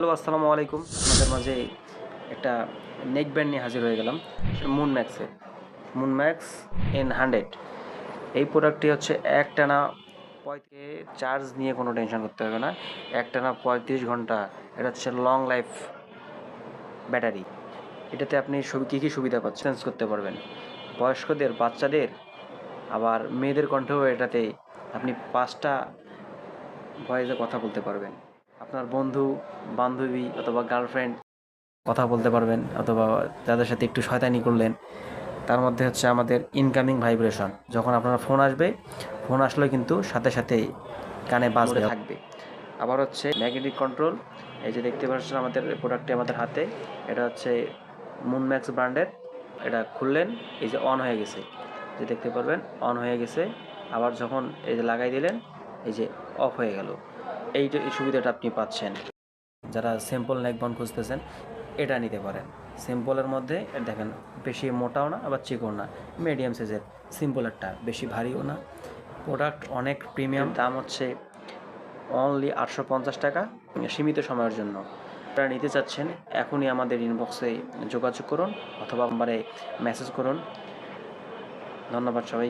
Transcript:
Hello, আসসালামু আলাইকুম। আমাদের মাঝে একটা নেক ব্যান্ড নিয়ে হাজির হয়ে গেলাম মুন ম্যাক্সের মুন ম্যাক্স এন হান্ড্রেড এই প্রোডাক্টটি হচ্ছে একটানা পঁয়ত্রিশ চার্জ নিয়ে কোনো টেনশন করতে হবে না। একটানা পঁয়ত্রিশ ঘণ্টা, এটা হচ্ছে লং লাইফ ব্যাটারি এটাতে আপনি সব কী কী সুবিধা পাচ্ছেন চেঞ্জ করতে পারবেন। বয়স্কদের, বাচ্চাদের, আবার মেয়েদের কণ্ঠেও এটাতে আপনি পাঁচটা ভয়েসে কথা বলতে পারবেন। আপনার বন্ধু বান্ধবী অথবা গার্লফ্রেন্ড কথা বলতে পারবেন অথবা যাদের সাথে একটু শয়তানি করলেন তার মধ্যে হচ্ছে আমাদের ইনকামিং ভাইব্রেশন যখন আপনার ফোন আসবে ফোন আসলে কিন্তু সাথে সাথেই কানে বাজতে থাকবে। আবার হচ্ছে ম্যাগনেটিক কন্ট্রোল এই যে দেখতে পাচ্ছেন আমাদের প্রোডাক্টটি আমাদের হাতে এটা হচ্ছে মুনম্যাক্স ব্র্যান্ডের এটা খুললেন এই যে অন হয়ে গেছে। যে দেখতে পারবেন অন হয়ে গেছে। আবার যখন এই যে লাগাই দিলেন এই যে অফ হয়ে গেল। এই যে এই সুবিধাটা আপনি পাচ্ছেন, যারা সিম্পল নেকবন খুঁজতেছেন, এটা নিতে পারেন। সিম্পলের মধ্যে দেখেন, বেশি মোটাও না, আবার চিকন না। মিডিয়াম সাইজের সিম্পলেরটা বেশি ভারীও না। প্রোডাক্ট অনেক প্রিমিয়াম দাম হচ্ছে অনলি আটশো পঞ্চাশ টাকা, সীমিত সময়ের জন্য। আপনারা নিতে চাচ্ছেন, এখনই আমাদের ইনবক্সে যোগাযোগ করুন, অথবা নাম্বারে মেসেজ করুন। ধন্যবাদ সবাই